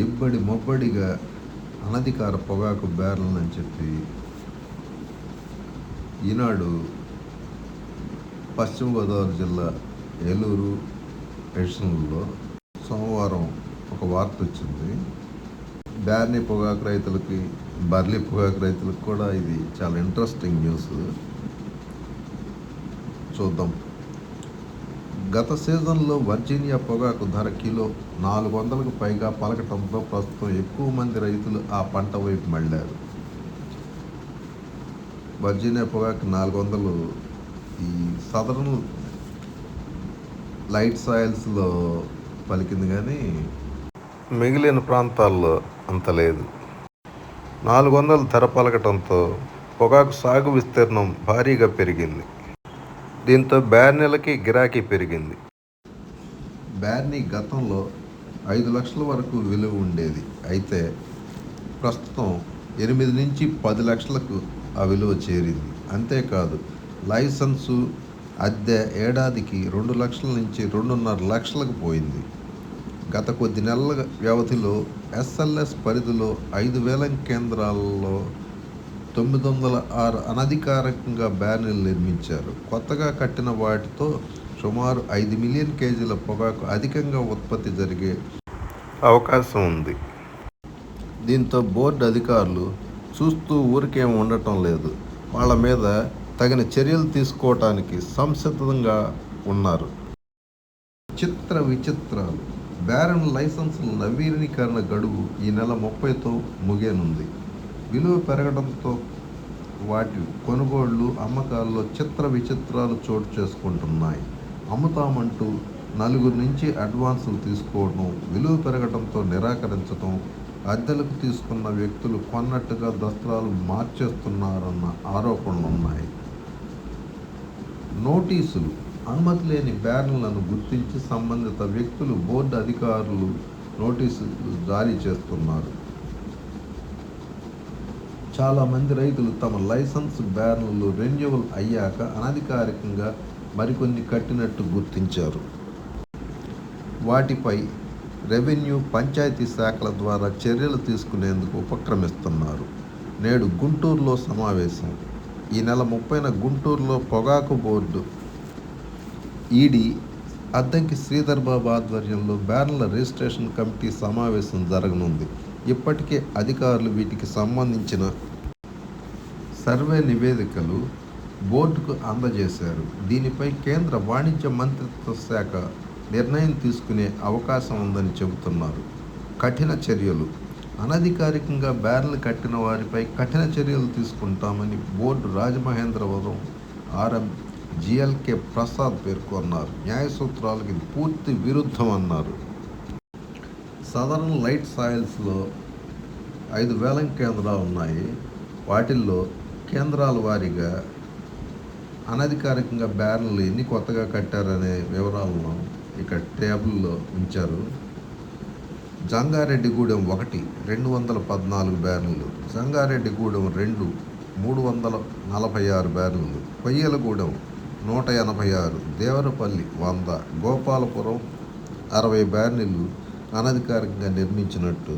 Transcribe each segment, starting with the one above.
ఇబ్బడి మొబ్బడిగా అనధికార పొగాకు అని చెప్పి ఈనాడు పశ్చిమ గోదావరి జిల్లా ఏలూరు ఎడిషన్లో సోమవారం ఒక వార్త వచ్చింది. బ్యార్నీ పొగాకు రైతులకి బర్లీ పొగాకు రైతులకు కూడా ఇది చాలా ఇంట్రెస్టింగ్ న్యూస్ చూద్దాం. గత సీజన్లో వర్జీనియా పొగాకు ధర కిలో నాలుగు వందలకు పైగా పలకటంతో ప్రస్తుతం ఎక్కువ మంది రైతులు ఆ పంట వైపు మళ్ళారు. వర్జీనియా పొగాకు నాలుగు వందలు ఈ సదరన్ లైట్ సాయిల్స్లో పలికింది కానీ మిగిలిన ప్రాంతాల్లో అంత లేదు. నాలుగు వందలు ధర పలకటంతో పొగాకు సాగు విస్తీర్ణం భారీగా పెరిగింది. దీంతో బ్యార్నీలకి గిరాకీ పెరిగింది. బ్యార్నీ గతంలో ఐదు లక్షల వరకు విలువ ఉండేది. అయితే ప్రస్తుతం ఎనిమిది నుంచి పది లక్షలకు ఆ విలువ చేరింది. అంతేకాదు లైసెన్సు అద్దె ఏడాదికి రెండు లక్షల నుంచి రెండున్నర లక్షలకు పోయింది. గత కొద్ది నెలల వ్యవధిలో ఎస్ఎల్ఎస్ పరిధిలో ఐదు వేల కేంద్రాల్లో తొమ్మిది వందల ఆరు అనధికారికంగా బ్యానర్లు నిర్మించారు. కొత్తగా కట్టిన వాటితో సుమారు ఐదు మిలియన్ కేజీల పొగాకు అధికంగా ఉత్పత్తి జరిగే అవకాశం ఉంది. దీంతో బోర్డు అధికారులు చూస్తూ ఊరికేం ఉండటం లేదు. వాళ్ళ మీద తగిన చర్యలు తీసుకోవటానికి సంసిద్ధంగా ఉన్నారు. చిత్ర విచిత్రాలు. బ్యారన్ లైసెన్సుల నవీకరణ గడువు ఈ నెల ముప్పైతో ముగియనుంది. విలువ పెరగడంతో వాటి కొనుగోళ్ళు అమ్మకాల్లో చిత్ర విచిత్రాలు చోటు చేసుకుంటున్నాయి. అమ్ముతామంటూ నలుగురు నుంచి అడ్వాన్సులు తీసుకోవడం విలువ పెరగడంతో నిరాకరించడం అద్దెలకు తీసుకున్న వ్యక్తులు కొన్నట్టుగా దస్త్రాలు మార్చేస్తున్నారన్న ఆరోపణలు ఉన్నాయి నోటీసులు అనుమతి లేని బ్యానర్లను గుర్తించి సంబంధిత వ్యక్తులు బోర్డు అధికారులు నోటీసులు జారీ చేస్తున్నారు. చాలామంది రైతులు తమ లైసెన్స్ బ్యానర్లు రెన్యువల్ అయ్యాక అనధికారికంగా మరికొన్ని కట్టినట్టు గుర్తించారు. వాటిపై రెవెన్యూ పంచాయతీ శాఖల ద్వారా చర్యలు తీసుకునేందుకు ఉపక్రమిస్తున్నారు. నేడు గుంటూరులో సమావేశం. ఈ నెల ముప్పైన గుంటూరులో పొగాకు బోర్డు ఈడీ అద్దంకి శ్రీధర్ బాబు ఆధ్వర్యంలో బ్యానర్ల రిజిస్ట్రేషన్ కమిటీ సమావేశం జరగనుంది. ఇప్పటికే అధికారులు వీటికి సంబంధించిన సర్వే నివేదికలు బోర్డుకు అందజేశారు. దీనిపై కేంద్ర వాణిజ్య మంత్రిత్వ శాఖ నిర్ణయం తీసుకునే అవకాశం ఉందని చెబుతున్నారు. కఠిన చర్యలు. అనధికారికంగా బ్యారెల్ కట్టిన వారిపై కఠిన చర్యలు తీసుకుంటామని board Rajamahendravaram RM GLK Prasad పేర్కొన్నారు న్యాయ సూత్రాలకి ఇది పూర్తి విరుద్ధం అన్నారు. సదరన్ లైట్ సాయిల్స్లో ఐదు వేలం కేంద్రాలు ఉన్నాయి. వాటిల్లో కేంద్రాల వారీగా అనధికారికంగా బ్యానర్లు ఎన్ని కొత్తగా కట్టారనే వివరాలను ఇక్కడ టేబుల్లో ఉంచారు. జంగారెడ్డిగూడెం ఒకటి రెండు వందల పద్నాలుగు బ్యానర్లు. జంగారెడ్డిగూడెం రెండు మూడు వందల నలభై ఆరు బ్యానర్లు. కొయ్యలగూడెం నూట ఎనభై ఆరు దేవరపల్లి వంద గోపాలపురం అరవై బ్యానర్లు అనధికారికంగా నిర్మించినట్టు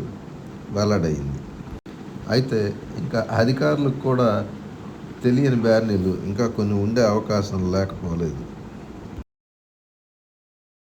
వెల్లడైంది. అయితే ఇంకా అధికారులకు కూడా తెలియని బ్యానర్లు ఇంకా కొన్ని ఉండే అవకాశం లేకపోలేదు.